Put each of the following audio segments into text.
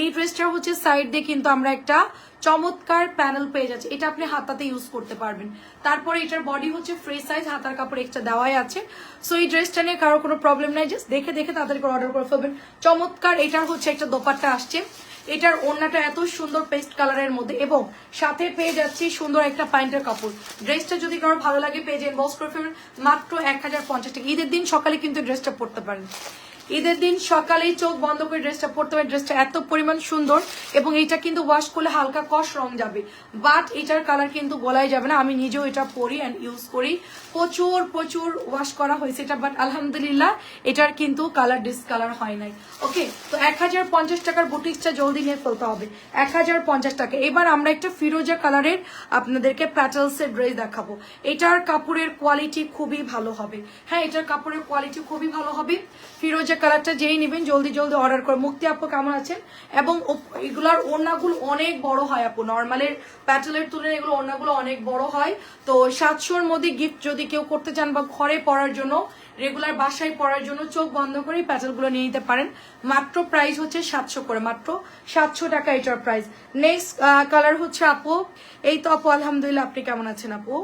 এই ড্রেসটার হচ্ছে সাইড দিয়ে কিন্তু আমরা একটা চমৎকার প্যানেল পেয়ে যাচ্ছি। এটা আপনি হাতাতে ইউজ করতে পারবেন। তারপরে এটার বডি হচ্ছে ফ্রি সাইজ হাতার কাপড় এক্সট্রা দেওয়াই আছে। সো এই ড্রেসটা নিয়ে কারও কোনো প্রবলেম নাই জাস্ট দেখে দেখে তাদেরকে অর্ডার করে ফেলবেন। চমৎকার, এটার হচ্ছে একটা দোপাট্টা আসছে। এটার ওড়নাটা এত সুন্দর পেস্ট কালারের মধ্যে এবং সাথে পেয়ে যাচ্ছি সুন্দর একটা প্যান্টের কাপড়। ড্রেসটা যদি কারও ভালো লাগে পেজে ইনবক্স করে ফেলবেন। মাত্র এক হাজার পঞ্চাশ টাকা। ঈদের দিন সকালে কিন্তু ড্রেসটা পরতে পারেন। ঈদের দিন সকালেই চোখ বন্ধ করে ড্রেসটা পরতে হবে। ড্রেসটা এত পরিমাণ সুন্দর এবং এটা কিন্তু ওয়াশ করলে হালকা কষ রং যাবে। বাট এটার কালার কিন্তু বলাই যাবে না। আমি নিজেও এটা পরি অ্যান্ড ইউজ করি। প্রচুর প্রচুর ওয়াশ করা হয়েছে এটা বাট আলহামদুলিল্লাহ এটার কিন্তু কালার ডিসকালার হয় নাই। ওকে তো এক হাজার পঞ্চাশ টাকার বুটিক্সটা জলদি নিয়ে ফেলতে হবে। এক হাজার পঞ্চাশ টাকা। এবার আমরা একটা ফিরোজা কালারের আপনাদেরকে প্যাটেলসের ড্রেস দেখাবো। এটার কাপড়ের কোয়ালিটি খুবই ভালো হবে। হ্যাঁ এটার কাপড়ের কোয়ালিটি খুবই ভালো হবে। ফিরোজা কালারটা যেই নেবেন, জলদি জলদি অর্ডার করে মুক্তি আপু কেমন আছেন? এবং এগুলার ওড়নাগুলো অনেক বড় হয় আপু। নর্মালের প্যাটেলের তুলনায় এগুলো ওড়নাগুলো অনেক বড় হয়। তো সাতশোর মধ্যে গিফট যদি কেউ করতে চান বা ঘরে পড়ার জন্য রেগুলার বাসায় পড়ার জন্য চোখ বন্ধ করে প্যাটেলগুলো নিয়ে নিতে পারেন। মাত্র প্রাইস হচ্ছে সাতশো করে, মাত্র সাতশো টাকা এটার প্রাইস নেক্সট কালার হচ্ছে আপু। এই তো আপু, আলহামদুলিল্লাহ, আপনি কেমন আছেন আপু?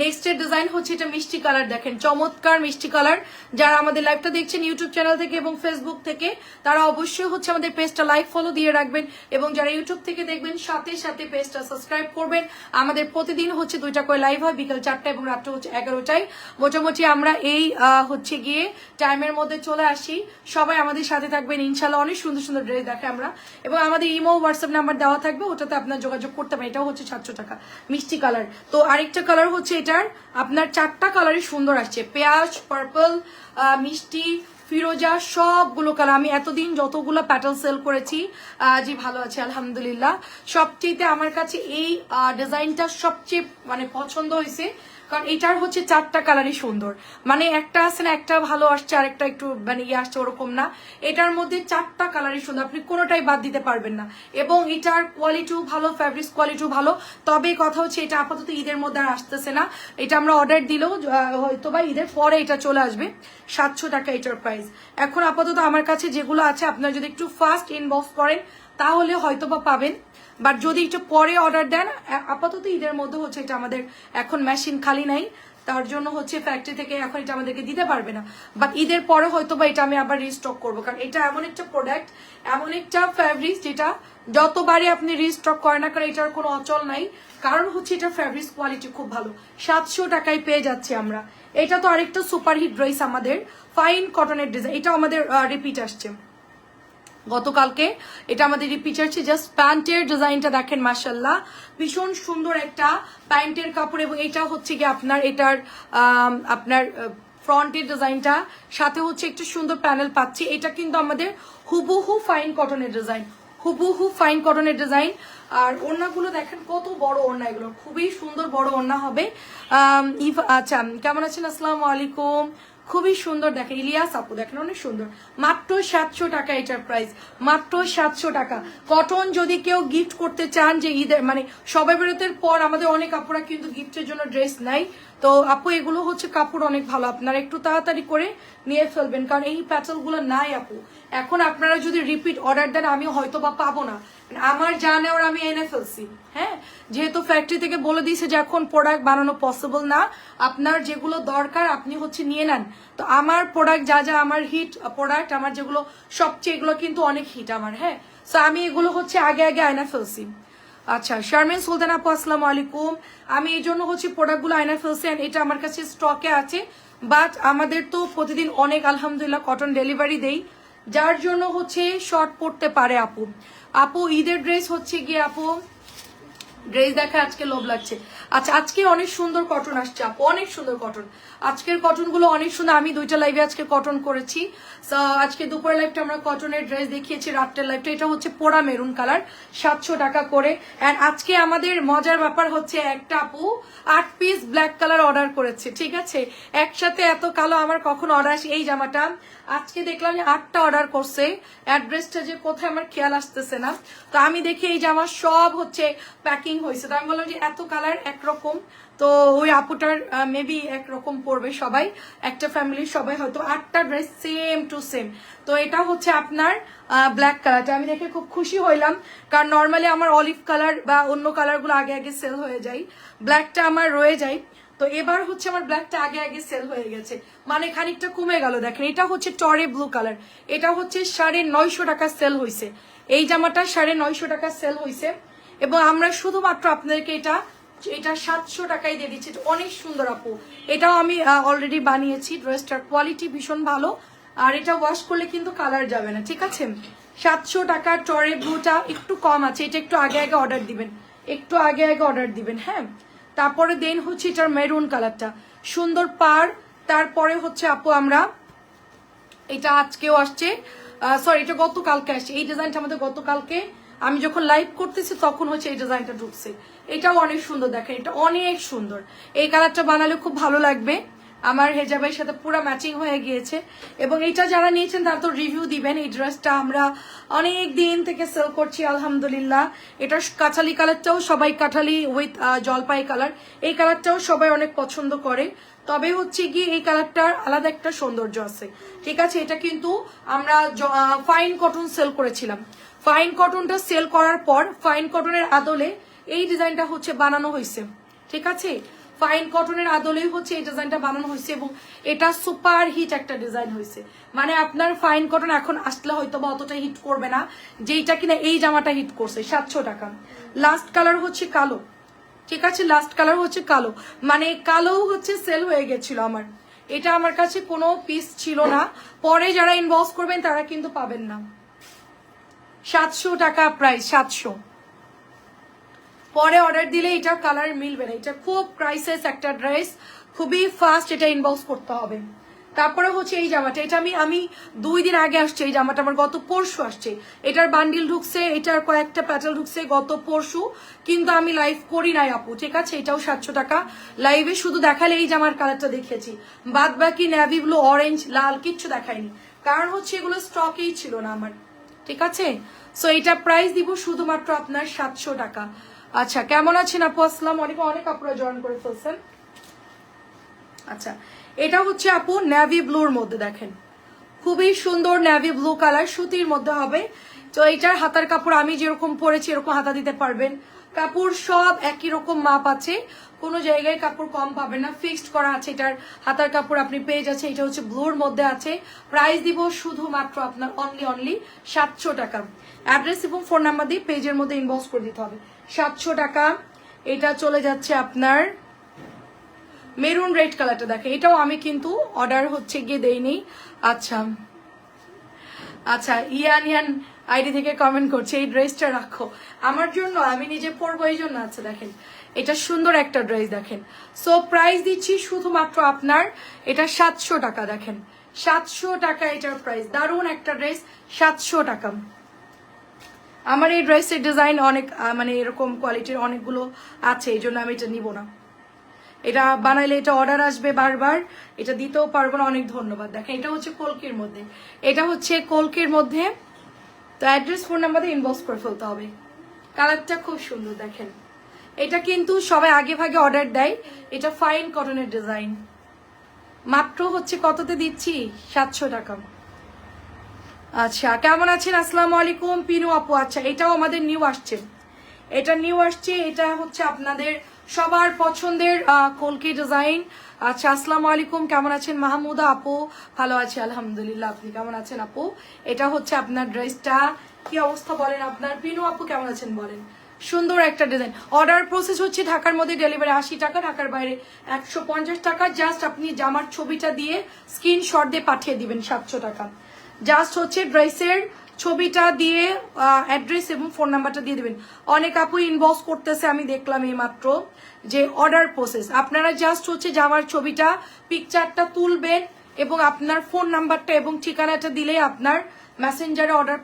নেক্সট এর ডিজাইন হচ্ছে এটা মিষ্টি কালার দেখেন, চমৎকার মিষ্টি কালার যারা আমাদের লাইভটা দেখছেন ইউটিউব চ্যানেল থেকে এবং ফেসবুক থেকে, তারা অবশ্যই হচ্ছে আমাদের পেজটা লাইক ফলো দিয়ে রাখবেন এবং যারা ইউটিউব থেকে দেখবেন, সাথে সাথে পেজটা সাবস্ক্রাইব করবেন। আমাদের প্রতিদিন হচ্ছে দুইটা করে লাইভ হয়, বিকাল চারটা এবং রাত্রে হচ্ছে এগারোটায়। মোটামুটি আমরা এই হচ্ছে গিয়ে টাইমের মধ্যে চলে আসি। সবাই আমাদের সাথে থাকবেন ইনশাল্লাহ অনেক সুন্দর সুন্দর ড্রেস দেখে আমরা। এবং আমাদের ইমো হোয়াটসঅ্যাপ নাম্বার দেওয়া থাকবে, ওটাতে আপনার যোগাযোগ করতে পারেন, এটাও হচ্ছে সাতশো টাকা, মিষ্টি কালার তো আরেকটা কালার হচ্ছে এটার আপনার চারটা কালারই সুন্দর আসছে। পেঁয়াজ পার্পল মিষ্টি, ফিরোজা, সবগুলো কালার আমি এতদিন যতগুলো প্যাটার্ন সেল করেছি জি ভালো আছে, আলহামদুলিল্লাহ। সবচেয়ে আমার কাছে এই ডিজাইনটা সবচেয়ে মানে পছন্দ হয়েছে। কারণ এটার হচ্ছে চারটা কালারই সুন্দর। মানে একটা আছে না, একটা ভালো আসছে আর একটা একটু মানে ইয়ে আসছে ওরকম না। এটার মধ্যে চারটা কালারই সুন্দর, আপনি কোনোটাই বাদ দিতে পারবেন না। এবং এটার কোয়ালিটিও ভালো ফ্যাব্রিক্স কোয়ালিটিও ভালো। তবে কথা হচ্ছে এটা আপাতত ঈদের মধ্যে আর আসতেছে না। এটা আমরা অর্ডার দিলেও হয়তো বা ঈদের পরে এটা চলে আসবে। সাতশো টাকা এটার প্রাইস এখন আপাতত আমার কাছে যেগুলো আছে, আপনারা যদি একটু ফাস্ট ইনবক্স করেন, তাহলে হয়তো বা পাবেন। বাট যদি এটা পরে অর্ডার দেন আপাতত ঈদের মধ্যে হচ্ছে এটা আমাদের এখন মেশিন খালি নাই। তার জন্য হচ্ছে ফ্যাক্টরি থেকে এখন এটা আমাদেরকে দিতে পারবে না। বাট ঈদের পরে হয়তো বা এটা আমি আবার রিস্টক করব। কারণ এটা এমন একটা প্রোডাক্ট এমন একটা ফ্যাব্রিক্স যেটা যতবারই আপনি রিস্টক করেন না কারণ এটার কোনো অচল নাই। কারণ হচ্ছে এটার ফ্যাব্রিক্স কোয়ালিটি খুব ভালো। সাতশো টাকায় পেয়ে যাচ্ছি আমরা। এটা তো আরেকটা সুপারহিট ড্রেস আমাদের। ফাইন কটনের ডিজাইন এটা আমাদের রিপিট আসছে। গতকালকে। এটা আমাদের রিপিট আসছে জাস্ট প্যান্টের ডিজাইনটা দেখেন মাসাল্লাহ ভীষণ সুন্দর একটা প্যান্টের কাপড় এবং এটা হচ্ছে কি আপনার, এটার আপনার ফ্রন্টের ডিজাইনটা। সাথে হচ্ছে একটু সুন্দর প্যানেল পাচ্ছি। এটা কিন্তু আমাদের হুবহু ফাইন কটনের ডিজাইন। হুবহু ফাইন কটনের ডিজাইন। আর ওড়নাগুলো দেখেন, কত বড় ওড়না এগুলো। খুবই সুন্দর বড় ওড়না হবে। আচ্ছা কেমন আছেন? আসসালামু আলাইকুম। খুবই সুন্দর দেখেন, ইলিয়াস আপু দেখেন, অনেক সুন্দর। মাত্র সাতশো টাকা এটার প্রাইস মাত্র সাতশো টাকা। কটন যদি কেউ গিফট করতে চান যে ঈদের মানে সবাই বেরোতের পর আমাদের অনেক আপুরা কিন্তু গিফটের জন্য ড্রেস নেয়। তো আপু, এগুলো হচ্ছে কাপড় অনেক ভালো। আপনারা একটু তাড়াতাড়ি করে নিয়ে ফেলবেন, কারণ এই প্যাটেলগুলো নাই আপু। এখন আপনারা যদি রিপিট অর্ডার দেন আমি হয়তো বা পাবো না। আমার যা নেওয়ার আমি এনে ফেলছি হ্যাঁ? যেহেতু ফ্যাক্টরি থেকে বলে দিয়েছে যে এখন প্রোডাক্ট বানানো পসিবল না, আপনার যেগুলো দরকার আপনি হচ্ছে নিয়ে নেন। তো আমার প্রোডাক্ট যা যা আমার হিট প্রোডাক্ট আমার যেগুলো সবচেয়ে এগুলো কিন্তু অনেক হিট আমার হ্যাঁ? সো আমি এগুলো হচ্ছে আগে আগে আয়না ফেলছি। আচ্ছা শারমিন সুলতান আপু, আসসালামু আলাইকুম। আমি এই জন্য হচ্ছে প্রোডাক্টগুলো আয়না ফেলছি এটা আমার কাছে স্টকে আছে। বাট আমাদের তো প্রতিদিন অনেক আলহামদুলিল্লাহ কটন ডেলিভারি দেই। যার জন্য হচ্ছে শর্ট পড়তে পারে আপু। আপু, ঈদের ড্রেস হচ্ছে গিয়ে আপু ড্রেস দেখা আজকে লোভ লাগছে। আচ্ছা আজকে অনেক সুন্দর কটন আসছে আপু, অনেক সুন্দর কটন আজকের কটনগুলো অনেক সুন্দর। আমি দুইটা লাইভে আজকে কটন করেছি। আজকে দুপুরের লাইভটা আমরা কটনের ড্রেস দেখিয়েছি রাত্রের লাইভটা এটা হচ্ছে পোড়া মেরুন কালার সাতশো টাকা করে। অ্যান্ড আজকে আমাদের মজার ব্যাপার হচ্ছে একটা আপু আট পিস ব্ল্যাক কালার অর্ডার করেছে, ঠিক আছে? একসাথে এত কালো, আমার কখন অর্ডার এই জামাটা। আজকে দেখলাম যে আটটা অর্ডার করছে। অ্যাড্রেসটা যে কোথায় আমার খেয়াল আসতেছে না। তো আমি দেখি এই জামা সব হচ্ছে প্যাকিং হয়েছে। তো আমি বললাম যে এত কালার একরকম। তো ওই আপুটার মেবি একরকম পড়বে সবাই। একটা ফ্যামিলির সবাই হয়তো আটটা ড্রেস সেম টু সেম তো এটা হচ্ছে আপনার ব্ল্যাক কালারটা আমি দেখে খুব খুশি হইলাম, কারণ নর্মালি আমার অলিভ কালার বা অন্য কালারগুলো আগে আগে সেল হয়ে যায়। ব্ল্যাকটা আমার রয়ে যায়। তো এবার হচ্ছে আমার ব্ল্যাকটা আগে আগে সেল হয়ে গেছে। মানে খানিকটা কমে গেল, দেখেন। এটা হচ্ছে টরে ব্লু কালার এটা হচ্ছে সাড়ে নয়শো টাকা সেল হয়েছে এই জামাটা সাড়ে নয়শো টাকা সেল হয়েছে এবং আমরা শুধুমাত্র আপনাদেরকে এটা এটা সাতশো টাকায় দিয়ে দিচ্ছি। অনেক সুন্দর আপু। এটাও আমি অলরেডি বানিয়েছি। ড্রেসটার কোয়ালিটি ভীষণ ভালো। আর এটা ওয়াশ করলে কিন্তু কালার যাবে না, ঠিক আছে? সাতশো টাকার টরে ব্লুটা একটু কম আছে। এটা একটু আগে আগে অর্ডার দিবেন। একটু আগে আগে অর্ডার দিবেন হ্যাঁ? তারপরে দেন হচ্ছে এটার মেরুন কালারটা সুন্দর পার। তারপরে হচ্ছে আপু আমরা, এটা আজকেও আসছে। সরি এটা গতকালকে আসছে। এই ডিজাইনটা আমাদের গতকালকে আমি যখন লাইভ করতেছি, তখন হচ্ছে এই ডিজাইনটা ঢুকছে। এটাও অনেক সুন্দর দেখেন, এটা অনেক সুন্দর। এই কালারটা বানালে খুব ভালো লাগবে। আমার হেজাবের সাথে পুরো ম্যাচিং হয়ে গিয়েছে। এবং এটা যারা নিয়েছেন, তারা তো রিভিউ দিবেন। এই ড্রেসটা আমরা অনেক দিন থেকে সেল করছি, আলহামদুলিল্লাহ। এটা কাঁঠালি কালারটাও সবাই কাঁঠালি উইথ জলপাই কালার এই কালারটাও সবাই অনেক পছন্দ করে। তবে হচ্ছে কি এই কালারটার আলাদা একটা সৌন্দর্য আছে। ঠিক আছে, এটা কিন্তু আমরা ফাইন কটন সেল করেছিলাম। ফাইন কটনটা সেল করার পর ফাইন কটনের আদলে এই ডিজাইনটা হচ্ছে বানানো হয়েছে ঠিক আছে? ফাইন কটনের আদলেই হচ্ছে এই ডিজাইনটা বানানো হয়েছে এবং এটা সুপার হিট একটা ডিজাইন হয়েছে মানে আপনার ফাইন কটন এখন আসলে হয়তো বা অতটা হিট করবে না, যেইটা কিনা এই জামাটা হিট করছে, সাতশো টাকা। লাস্ট কালার হচ্ছে কালো। ঠিক আছে? লাস্ট কালার হচ্ছে কালো। মানে কালো হচ্ছে সেল হয়ে গেছিল আমার। এটা আমার কাছে কোনো পিস ছিল না। পরে যারা ইনভলভ করবেন তারা কিন্তু পাবেন না। সাতশো টাকা প্রাইস সাতশো। পরে অর্ডার দিলে এটার কালার মিলবে না। এটা খুব ক্রাইসিস একটা ড্রেস খুবই ফাস্ট এটা ইনবক্স করতে হবে। তারপরে হচ্ছে এই জামাটা। এটা আমি আমি দুই দিন আগে আসছে এই জামাটা, আমার গত পরশু আসছে। এটার বান্ডিল ঢুকছে, এটার কয়েকটা প্যাটেল ঢুকছে গত পরশু, কিন্তু আমি লাইভ করি নাই আপু, ঠিক আছে? এটাও সাতশো টাকা। লাইভে শুধু দেখালে এই জামার কালারটা দেখেছি বাদ বাকি ন্যাভি ব্লু অরেঞ্জ লাল, কিচ্ছু দেখায়নি। কারণ হচ্ছে এগুলো স্টকেই ছিল না আমার। ঠিক আছে? সো এটা প্রাইস দিব শুধুমাত্র আপনার সাতশো টাকা। আচ্ছা কেমন আছেন আপু? আসসালাম অনেক অনেক আপনারা জয়েন করে ফেলছেন। আচ্ছা এটা হচ্ছে আপু ন্যাভি ব্লুর মধ্যে দেখেন। খুবই সুন্দর ন্যাভি ব্লু কালার সুতির মধ্যে হবে। তো এটার হাতার কাপড় আমি যেরকম পরেছি, এরকম হাতা দিতে পারবেন। কাপড় সব একই রকম মাপ আছে। কোনো জায়গায় কাপড় কম পাবেন না। ফিক্সড করা আছে এটার, হাতার কাপড় আপনি পেয়ে যাচ্ছে এটা হচ্ছে ব্লুর মধ্যে আছে। প্রাইস দিব শুধুমাত্র আপনার অনলি অনলি সাতশো টাকা। অ্যাড্রেস এবং ফোন নাম্বার দিয়ে পেজের মধ্যে ইনবক্স করে দিতে হবে। সাতশো টাকা। এটা চলে যাচ্ছে আপনার মেরুন রেড কালারটা দেখে এটাও আমি কিন্তু অর্ডার হচ্ছে গিয়ে দেইনি। আচ্ছা। আচ্ছা ইয়ান ইয়ান আইডি থেকে কমেন্ট করছে, এই ড্রেসটা রাখো। আমার জন্য, আমি নিজে পরবো এই জন্য আচ্ছা দেখেন। এটা সুন্দর একটা ড্রেস দেখেন। সো প্রাইস দিচ্ছি শুধুমাত্র আপনার, এটা সাতশো টাকা দেখেন। সাতশো টাকা এটার প্রাইস দারুণ একটা ড্রেস, সাতশো টাকা। আমার এই ড্রেসের ডিজাইন অনেক মানে এরকম কোয়ালিটির অনেকগুলো আছে, এই জন্য আমি এটা নিব না। এটা বানাইলে এটা অর্ডার আসবে বারবার, এটা দিতেও পারব না, অনেক ধন্যবাদ। দেখেন, এটা হচ্ছে কলকির মধ্যে। এটা হচ্ছে কলকির মধ্যে, তো অ্যাড্রেস ফোন নাম্বারে ইনবক্স করে ফেলতে হবে। কালারটা খুব সুন্দর, দেখেন। এটা কিন্তু সবাই আগে ভাগে অর্ডার দেয়। এটা ফাইন কটনের ডিজাইন মাত্র হচ্ছে কততে দিচ্ছি? সাতশো টাকা। আচ্ছা কেমন আছেন? আসসালামু আলাইকুম, পিনু আপু। আচ্ছা এটাও আমাদের নিউ আসছে। এটা নিউ আসছে, এটা হচ্ছে আপনাদের সবার পছন্দের কলকি ডিজাইন আচ্ছা আসসালামু আলাইকুম, কেমন আছেন? মাহমুদা আপু, ভালো আছি, আলহামদুলিল্লাহ। আপনি কেমন আছেন আপু? এটা হচ্ছে আপনার ড্রেসটা কি অবস্থা বলেন আপনার? পিনু আপু, কেমন আছেন বলেন? সুন্দর একটা ডিজাইন অর্ডার প্রসেস হচ্ছে ঢাকার মধ্যে ডেলিভারি আশি টাকা, ঢাকার বাইরে একশো পঞ্চাশ টাকা। জাস্ট আপনি জামার ছবিটা দিয়ে স্ক্রিনশট দিয়ে পাঠিয়ে দিবেন সাতশো টাকা। জাস্ট হচ্ছে ড্রেসের ছবিটা দিয়ে অ্যাড্রেস এবং ফোন নাম্বারটা দিয়ে দেবেন। অনেক আপু ইনবক্স করতেছে, আমি দেখলাম এই মাত্র যে অর্ডার প্রসেস আপনারা জাস্ট হচ্ছে জামার ছবিটা পিকচারটা তুলবেন এবং আপনার ফোন নাম্বারটা এবং ঠিকানাটা দিলেই আপনার মেসেঞ্জারে অর্ডার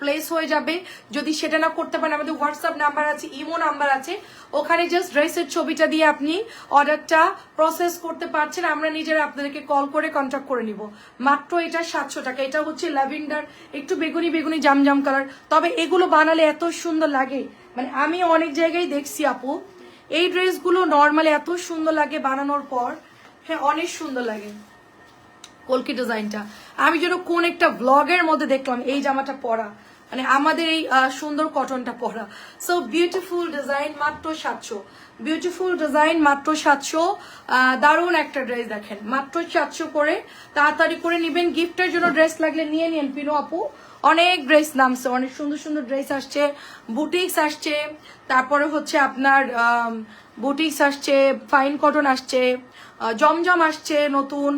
প্লেস হয়ে যাবে। যদি সেটা না করতে পারেন, আমাদের হোয়াটসঅ্যাপ নাম্বার আছে ইমো নাম্বার আছে। ওখানে জাস্ট ড্রেসের ছবিটা দিয়ে আপনি অর্ডারটা প্রসেস করতে পারছেন। আমরা নিজেরা আপনাদেরকে কল করে কন্ট্যাক্ট করে নিব। মাত্র এটা সাতশো টাকা। এটা হচ্ছে ল্যাভেন্ডার একটু বেগুনি বেগুনি, জামজাম কালার তবে এগুলো বানালে এত সুন্দর লাগে। মানে আমি অনেক জায়গায় দেখছি আপু, এই ড্রেসগুলো নর্মালি এত সুন্দর লাগে বানানোর পর। হ্যাঁ অনেক সুন্দর লাগে। কলকি ডিজাইনটা। আমি যেন কোন একটা ব্লগের মধ্যে দেখলাম, এই জামাটা পরা। মানে আমাদের এই সুন্দর কটনটা পরা। সো বিউটিফুল ডিজাইন মাত্র সাতশো। বিউটিফুল ডিজাইন মাত্র সাতশো। দারুণ একটা ড্রেস দেখেন। মাত্র সাতশো করে। তাড়াতাড়ি করে নিবেন। গিফটের জন্য ড্রেস লাগলে নিয়ে নিন, পিনো আপু। অনেক ড্রেস নামছে। অনেক সুন্দর সুন্দর ড্রেস আসছে। বুটিক্স আসছে। তারপরে হচ্ছে আপনার বুটিক্স আসছে। ফাইন কটন আসছে। জমজম আসছে নতুন।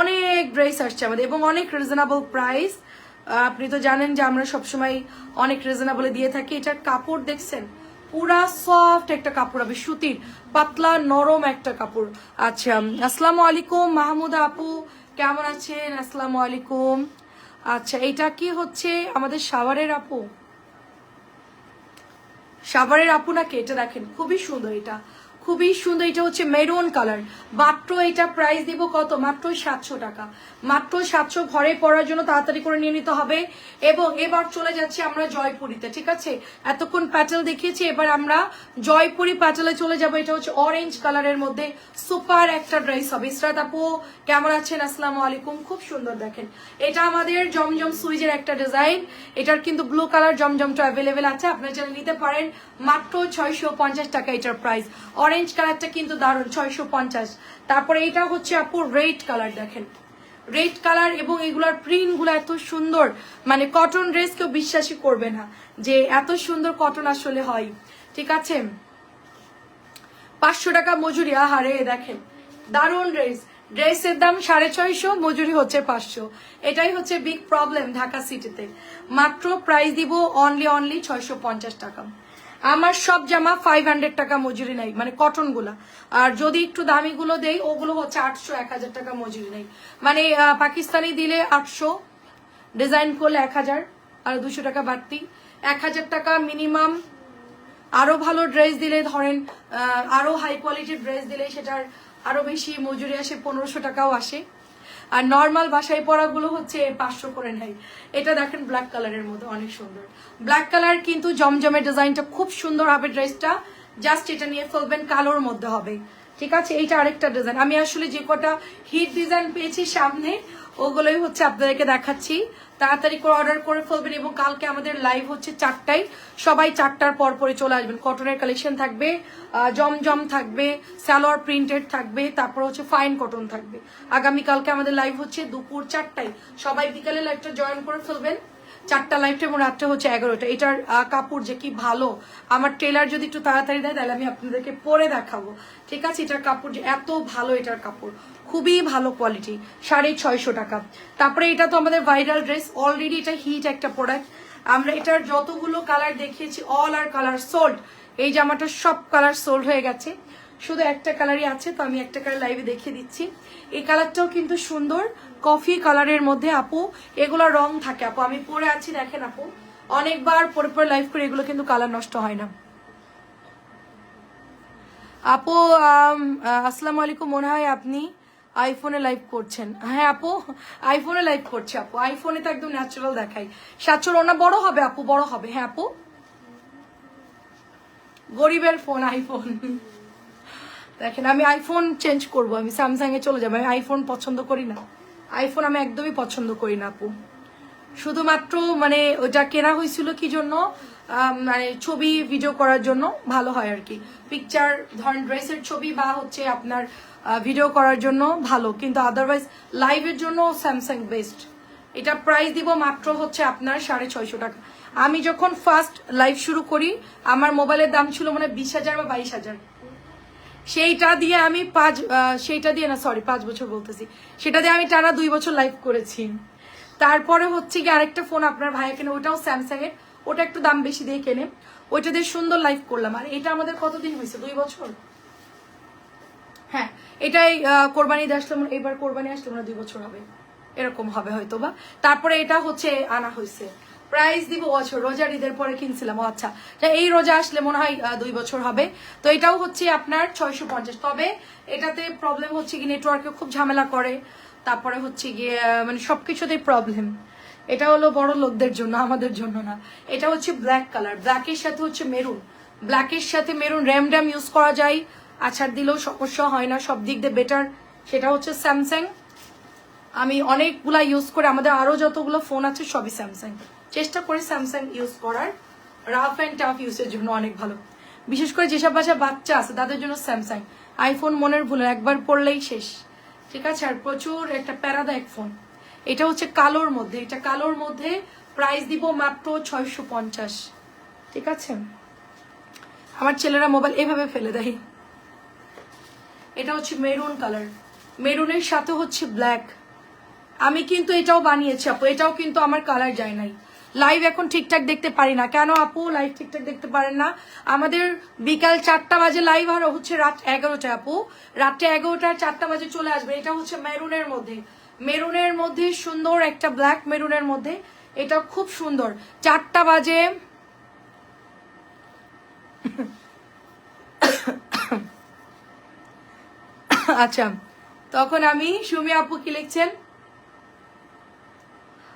অনেক ড্রেস আসছে আমাদের এবং অনেক রিজনেবল প্রাইস আপনি তো জানেন যে আমরা সবসময় অনেক রিজনেবলে দিয়ে থাকি। এটার কাপড় দেখছেন? পুরা সফট একটা কাপড় হবে, সুতির, পাতলা, নরম একটা কাপড় আচ্ছা আসসালামু আলাইকুম, মাহমুদা আপু, কেমন আছেন? আসসালামু আলাইকুম। আচ্ছা এটা কি হচ্ছে আমাদের সাভারের আপু? সাভারের আপু নাকি? এটা দেখেন, খুবই সুন্দর এটা। খুবই সুন্দর, এটা হচ্ছে মেরুন কালার মাত্র এটা প্রাইস দিব কত? মাত্র সাতশো টাকা। মাত্র সাতশো ঘরে পড়ার জন্য তাড়াতাড়ি করে নিয়ে নিতে হবে। এবং এবার চলে যাচ্ছি আমরা জয়পুরিতে, ঠিক আছে? এতক্ষণ প্যাটেল দেখিয়েছি, এবার আমরা জয়পুরি প্যাটেলে চলে যাব। এটা হচ্ছে অরেঞ্জ কালারের মধ্যে সুপার একটা ড্রেস হবে। ইসরাত আপু, কেমন আছেন? আসসালামু আলাইকুম। খুব সুন্দর দেখেন। এটা আমাদের জমজম সুইজের একটা ডিজাইন এটার কিন্তু ব্লু কালার জমজমটা অ্যাভেলেবেল আছে। আপনারা যারা নিতে পারেন। মাত্র ছয়শো পঞ্চাশ টাকা এটার প্রাইস অরেঞ্জ কালারটা কিন্তু দারুণ, ছয়শো পঞ্চাশ। তারপরে এটা হচ্ছে আপু রেড কালার দেখেন। রেড কালার এবং এগুলার প্রিন্টগুলো এত সুন্দর মানে কটন ড্রেস কেউ বিশ্বাসই করবে না যে এত সুন্দর কটন আসলে হয়। ঠিক আছে? পাঁচশো টাকা মজুরি, আহারে, দেখেন। দারুণ ড্রেস ড্রেসের দাম সাড়ে ছয়শো, মজুরি হচ্ছে পাঁচশো। এটাই হচ্ছে বিগ প্রবলেম ঢাকা সিটিতে মাত্র প্রাইস দিব অনলি অনলি ছয়শো পঞ্চাশ টাকা। আমার সব জামা ফাইভ হান্ড্রেড টাকা মজুরি নেই মানে কটনগুলা আর যদি একটু দামি গুলো দেই, ওগুলো হচ্ছে আটশো, এক হাজার টাকা মজুরি নেই। মানে পাকিস্তানি দিলে আটশো ডিজাইন করলে এক হাজার, আর দুশো টাকা বাড়তি। এক হাজার টাকা মিনিমাম আরও ভালো ড্রেস দিলে ধরেন আরও হাই কোয়ালিটির ড্রেস দিলে সেটার আরও বেশি মজুরি আসে, পনেরোশো টাকাও আসে। আর নর্মাল বাসায় পরাগুলো হচ্ছে পাঁচশো করে নেয়। এটা দেখেন ব্ল্যাক কালারের মধ্যে অনেক সুন্দর। ব্ল্যাক কালার কিন্তু জমজমের ডিজাইনটা খুব সুন্দর হবে ড্রেসটা জাস্ট এটা নিয়ে ফেলবেন কালোর মধ্যে হবে। ঠিক আছে? এইটা আরেকটা ডিজাইন আমি আসলে যে কটা হিট ডিজাইন পেয়েছি সামনে, ওগুলোই হচ্ছে আপনাদেরকে দেখাচ্ছি। তাড়াতাড়ি করে অর্ডার করে ফেলবেন এবং কালকে আমাদের লাইভ হচ্ছে চারটায়। সবাই চারটার পর পরে চলে আসবেন। কটনের কালেকশন থাকবে জমজম থাকবে, সালোয়ার প্রিন্টেড থাকবে, তারপর হচ্ছে ফাইন কটন থাকবে। আগামী কালকে আমাদের লাইভ হচ্ছে দুপুর চারটায়। সবাই বিকালে লাইভটা জয়েন করে ফেলবেন। চারটা লাইফটা এবং রাত্রে হচ্ছে এগারোটা। এটার কাপড় যে কি ভালো, আমার টেলার যদি একটু তাড়াতাড়ি দেয়, তাহলে আমি আপনাদেরকে পরে দেখাবো। ঠিক আছে? এটার কাপড় যে এত ভালো এটার কাপড়। খুবই ভালো কোয়ালিটি সাড়ে ছয়শো টাকা। তারপরে এটা তো আমাদের ভাইরাল ড্রেস অলরেডি এটা হিট একটা প্রোডাক্ট আমরা এটার যতগুলো কালার দেখিয়েছি অল আর কালার সোল্ড এই জামাটা সব কালার সোল্ড হয়ে গেছে। শুধু একটা কালারই আছে, তো আমি একটা কালার লাইভে দেখিয়ে দিচ্ছি। এই কালারটাও কিন্তু সুন্দর। কফি কালারের মধ্যে আপু, এগুলো রং থাকে আপু। আমি পরে আছি, দেখেন আপু। অনেকবার পরে পরে লাইভ করে এগুলো কিন্তু কালার নষ্ট হয় না। আপু আসসালামু আলাইকুম। মনে হয় আপনি আইফোনে লাইভ করছেন। হ্যাঁ আপু আইফোনে লাইভ করছে আপু। আইফোনে তো একদম ন্যাচারাল দেখাই। সাতশোর ওনা বড় হবে আপু, বড় হবে। হ্যাঁ আপু। গরিবের ফোন আইফোন দেখেন, আমি আইফোন চেঞ্জ করব, আমি স্যামসাং এ চলে যাব, আমি আইফোন পছন্দ করি না। আইফোন আমি একদমই পছন্দ করি না, আপু। শুধুমাত্র মানে ওটা কেনা হয়েছিল কি জন্য? মানে ছবি ভিডিও করার জন্য ভালো হয় আর কি। পিকচার ধরেন ড্রেসের ছবি বা হচ্ছে আপনার ভিডিও করার জন্য ভালো, কিন্তু আদারওয়াইজ লাইভের জন্য স্যামসাং বেস্ট এটা প্রাইস দিব মাত্র হচ্ছে আপনার সাড়ে ছয়শো টাকা। আমি যখন ফার্স্ট লাইভ শুরু করি, আমার মোবাইলের দাম ছিল মানে বিশ হাজার বা বাইশ হাজার। সেইটা দিয়ে আমি পাঁচ সেইটা দিয়ে না সরি পাঁচ বছর বলতেছি। সেটা দিয়ে আমি টানা দুই বছর লাইভ করেছি। তারপরে হচ্ছে কি আরেকটা ফোন আপনার ভাইয়া কেনে, ওটাও স্যামসাং এর। ওটা একটু দাম বেশি দিয়ে কেনে। ওইটা দিয়ে সুন্দর লাইভ করলাম। আর এটা আমাদের কতদিন হয়েছে? দুই বছর? হ্যাঁ এটাই কোরবানি দিয়ে আসলে মনে- এবার কোরবানি আসলে মনে হয় দুই বছর হবে। এরকম হবে হয়তো বা তারপরে এটা হচ্ছে আনা হয়েছে। প্রাইস দিব বছর। রোজার ঈদের পরে কিনছিলাম। ও আচ্ছা। এই রোজা আসলে মনে হয় দুই বছর হবে। তো এটাও হচ্ছে আপনার ছয়শো পঞ্চাশ। তবে এটাতে প্রবলেম হচ্ছে কি নেটওয়ার্কে খুব ঝামেলা করে। তারপরে হচ্ছে গিয়ে মানে সবকিছুতেই প্রবলেম এটা হলো বড় লোকদের জন্য, আমাদের জন্য না। এটা হচ্ছে ব্ল্যাক কালার ব্ল্যাকের সাথে হচ্ছে মেরুন ব্ল্যাকের সাথে মেরুন র্যাম ড্যাম ইউজ করা যায়। আছাড় দিলেও সমস্যা হয় না, সব দিক দিয়ে বেটার সেটা হচ্ছে স্যামসাং আমি অনেকগুলা ইউজ করে, আমাদের আরও যতগুলো ফোন আছে, সবই স্যামসাং চেষ্টা করি স্যামসাং ইউজ করার। রাফ অ্যান্ড টাফ ইউজের জন্য অনেক ভালো। বিশেষ করে যেসব বাসা বাচ্চা আছে, তাদের জন্য স্যামসাং আইফোন মনের ভুলে একবার পড়লেই শেষ। ঠিক আছে? আর প্রচুর একটা প্যারাদায়ক ফোন এটা হচ্ছে কালোর মধ্যে। এটা কালোর মধ্যে প্রাইস দিব মাত্র ছয়শো পঞ্চাশ। ঠিক আছে? আমার ছেলেরা মোবাইল এভাবে ফেলে দেয়। এটা হচ্ছে মেরুন কালার মেরুনের সাথে হচ্ছে ব্ল্যাক আমি কিন্তু এটাও বানিয়েছি আপু। এটাও কিন্তু আমার কালার যায় নাই। লাইভ এখন ঠিকঠাক দেখতে পারি না। কেন আপু? লাইভ ঠিকঠাক দেখতে পারেন না। আমাদের বিকাল চারটা বাজে লাইভ আর হচ্ছে রাত এগারোটা আপু। রাত্রে এগারোটা চারটা বাজে চলে আসবে। এটা হচ্ছে মেরুনের মধ্যে। মেরুনের মধ্যে সুন্দর একটা ব্ল্যাক মেরুনের মধ্যে। এটা খুব সুন্দর। চারটা বাজে আচ্ছা। তখন আমি সুমি আপু কি লিখছেন?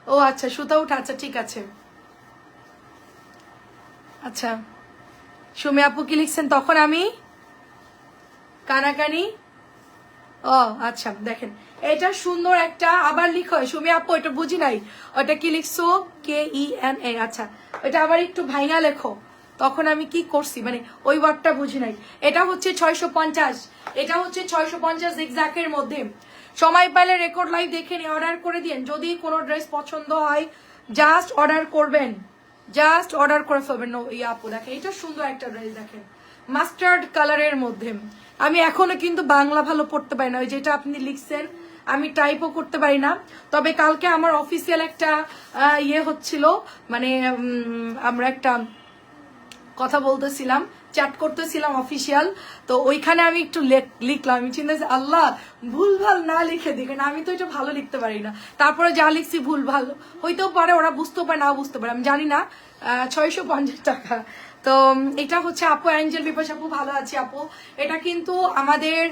ও আচ্ছা সুতা উঠা আচ্ছা ঠিক আছে। আচ্ছা সুমি আপু কি লিখছেন? তখন আমি? কানাকানি? ও আচ্ছা দেখেন। এটা সুন্দর একটা, আবার লিখো, সুমি আপু, এটা বুঝি নাই। ওটা কি লিখছো? কে ই এন এ আচ্ছা। ওটা আবার একটু ভাইঙা লেখো। তখন আমি কি করছি? মানে ওই ওয়ার্ডটা বুঝি নাই। এটা হচ্ছে ছয়শো পঞ্চাশ। এটা হচ্ছে ছয়শো পঞ্চাশ এর মধ্যে। সময় পাইলে রেকর্ড লাইভ দেখে নিয়ে অর্ডার করে দিন যদি কোনো ড্রেস পছন্দ হয় জাস্ট অর্ডার করবেন। জাস্ট অর্ডার করে ফেলবেন। নো ইয়ে আপু দেখেন, এটা সুন্দর একটা ড্রেস দেখেন। মাস্টার্ড কালারের মধ্যে। আমি এখনও কিন্তু বাংলা ভালো পড়তে পারি না। ওই যেটা আপনি লিখছেন, আমি টাইপও করতে পারি না। তবে কালকে আমার অফিসিয়াল একটা ইয়ে হচ্ছিল মানে আমরা একটা কথা বলতেছিলাম। চ্যাট করতেছিলাম অফিসিয়াল। তো ওইখানে আমি একটু লেখ- লিখলাম। আমি চিন্তা আল্লাহ, ভুল ভালো না লিখে দেখেন আমি তো এটা ভালো লিখতে পারি না। তারপরে যা লিখছি ভুল ভালো। হইতেও পারে ওরা বুঝতেও পারে না বুঝতে পারে। আমি জানি না ছয়শো পঞ্চাশ টাকা। তো এটা হচ্ছে আপু অ্যাঞ্জেল বিপাস আপু, ভালো আছে আপু। এটা কিন্তু আমাদের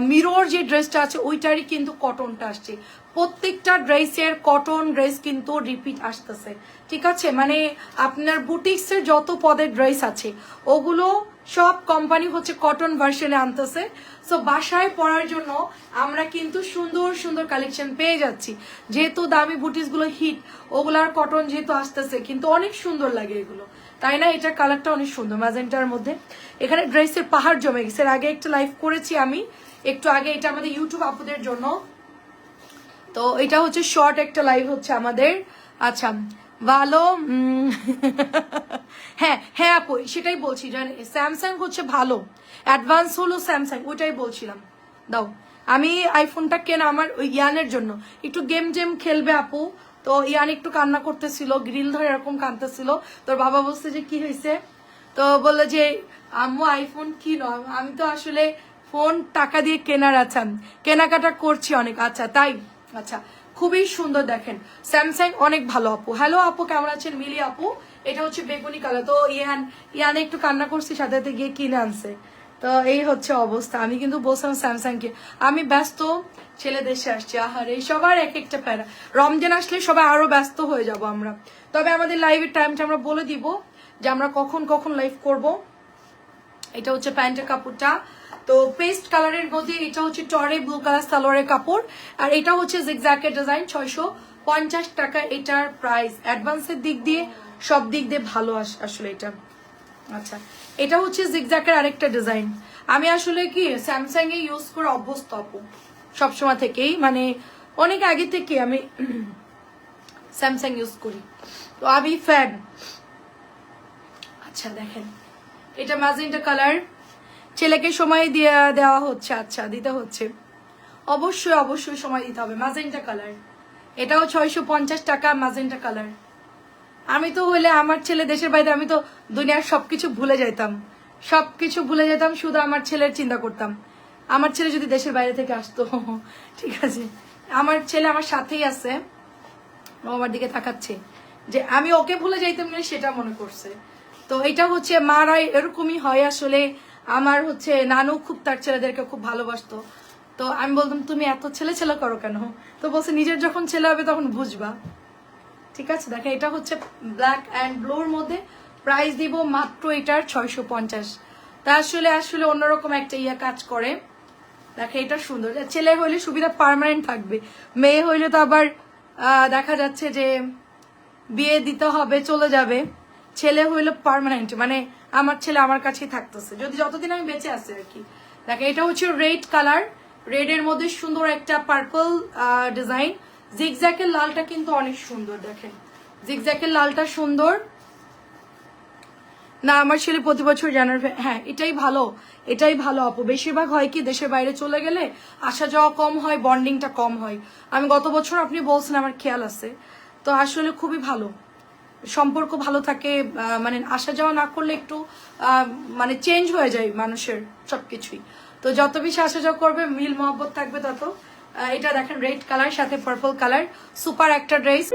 মিরর যে ড্রেসটা আছে, ওইটারই কিন্তু কটনটা আসছে। প্রত্যেকটা ড্রেসের কটন ড্রেস কিন্তু রিপিট আসতেছে। ঠিক আছে? মানে আপনার বুটিক্সের যত পদের ড্রেস আছে, ওগুলো সব কোম্পানি হচ্ছে কটন ভার্সনে আনতেছে। সো বাসায় পরার জন্য আমরা কিন্তু সুন্দর সুন্দর কালেকশন পেয়ে যাচ্ছি। যেহেতু দামি বুটিক্সগুলো হিট ওগুলার কটন যেহেতু আসতেছে, কিন্তু অনেক সুন্দর লাগে এগুলো। তাই না? এটার কালারটা অনেক সুন্দর ম্যাজেন্টার মধ্যে। এখানে ড্রেসের পাহাড় জমে গেছে। আগে একটা লাইভ করেছি আমি। একটু আগে এটা আমাদের ইউটিউব আপুদের জন্য। তো, এটা হচ্ছে শর্ট একটা লাইভ হচ্ছে আমাদের। আচ্ছা ভালো হ্যাঁ হ্যাঁ আপু, সেটাই বলছি জানেন স্যামসাং হচ্ছে ভালো অ্যাডভান্স হলো স্যামসাং ওইটাই বলছিলাম, দাও, আমি আইফোনটা কেনা আমার ওই ইয়ানের জন্য, একটু গেম জেম খেলবে আপু, তো ইয়ান একটু কান্না করতেছিল গ্রিল ধরে এরকম কাঁদতেছিল, তোর বাবা বলছে যে কি হয়েছে, তো বলল যে, আম্মু আইফোন কি কিনো, আমি তো আসলে ফোন টাকা দিয়ে কেনার আছেন কেনাকাটা করছি অনেক আচ্ছা তাই আচ্ছা খুবই সুন্দর দেখেন। স্যামসাং অনেক ভালো আপু। হ্যালো আপু, কেমন আছেন? মিলি আপু, এটা হচ্ছে বেগুনি কালার। তো ইয়ান, ইয়ানে একটু কান্না করছি, সাথে সাথে গিয়ে কিনে আনছে। তো এই হচ্ছে অবস্থা। আমি কিন্তু বলছিলাম স্যামসাং কে। আমি ব্যস্ত, ছেলে দেশে আসছি। আহারে সবার এক একটা প্যারা। রমজান আসলে সবাই আরও ব্যস্ত হয়ে যাব আমরা। তবে আমাদের লাইভের টাইমটা আমরা বলে দিব যে আমরা কখন কখন লাইভ করব। এটা হচ্ছে প্যান্টের কাপড়টা। তো পেস্ট কালারের মধ্যে এটা হচ্ছে টরে ব্লু কালার সালোয়ারের কাপড়, আর এটা হচ্ছে জিগজ্যাকের ডিজাইন ছয়শো পঞ্চাশ টাকা এটার প্রাইস অ্যাডভান্সের দিক দিয়ে সব দিক দিয়ে ভালো আস- আসলে এটা। আচ্ছা এটা হচ্ছে জিগজ্যাকের আরেকটা ডিজাইন আমি আসলে কি স্যামসাং এ ইউজ করে অভ্যস্ত আপু, সবসময় থেকেই। মানে অনেক আগে থেকে আমি স্যামসাং ইউজ করি। তো আমি ফ্যান আচ্ছা দেখেন, এটা ম্যাজেন্টা কালার ছেলেকে সময় দিয়ে দেওয়া হচ্ছে আচ্ছা দিতে হচ্ছে। অবশ্যই অবশ্যই সময় দিতে হবে। ম্যাজেন্টা কালার এটাও ছয়শো পঞ্চাশ টাকা ম্যাজেন্টা কালার আমি তো হলে আমার ছেলে দেশের বাইরে, আমি তো দুনিয়ার সবকিছু ভুলে যেতাম সবকিছু ভুলে যেতাম শুধু আমার ছেলের চিন্তা করতাম। আমার ছেলে যদি দেশের বাইরে থেকে আসতো, ঠিক আছে। আমার ছেলে আমার সাথেই আছে। ও আমার দিকে তাকাচ্ছে। যে আমি ওকে ভুলে যাইতাম না সেটা মনে করছে। তো এটা হচ্ছে মারা এরকমই হয় আসলে। আমার হচ্ছে নানু খুব, তার ছেলেদেরকে খুব ভালোবাসতো। তো আমি বলতাম, তুমি এত ছেলে ছেলে করো কেন? তো বলছে, নিজের যখন ছেলে হবে তখন বুঝবা। ঠিক আছে দেখেন এটা হচ্ছে ব্ল্যাক অ্যান্ড ব্লুর মধ্যে প্রাইস দিব মাত্র এটার ছয়শো পঞ্চাশ। তা আসলে আসলে অন্যরকম একটা ইয়া কাজ করে। দেখে এটা সুন্দর। ছেলে হইলে সুবিধা পারমানেন্ট থাকবে। মেয়ে হইলে তো আবার দেখা যাচ্ছে যে বিয়ে দিতে হবে, চলে যাবে। ছেলে হইল পার্মানেন্ট মানে আমার ছেলে আমার কাছেই থাকতেছে। যদি যতদিন আমি বেঁচে আছি আর কি। দেখেন এটা হচ্ছে রেড কালার রেড এর মধ্যে সুন্দর একটা পার্পল ডিজাইন জিগজ্যাকের লালটা কিন্তু অনেক সুন্দর, দেখেন। জিগজ্যাকের লালটা সুন্দর। না, আমার ছেলে প্রতি বছর জানুয়ারি হ্যাঁ এটাই ভালো। এটাই ভালো আপু বেশিরভাগ হয় কি, দেশের বাইরে চলে গেলে আসা যাওয়া কম হয় বন্ডিংটা কম হয়। আমি গত বছর আপনি বলছেন, আমার খেয়াল আছে। তো আসলে খুবই ভালো। সম্পর্ক ভালো থাকে মানে আসা যাওয়া না করলে একটু মানে চেঞ্জ হয়ে যায় মানুষের সবকিছুই। তো যত বেশি আসা যাওয়া করবে, মিল মহব্বত থাকবে তত। এটা দেখেন রেড কালার সাথে পার্পল কালার সুপার একটা ড্রেস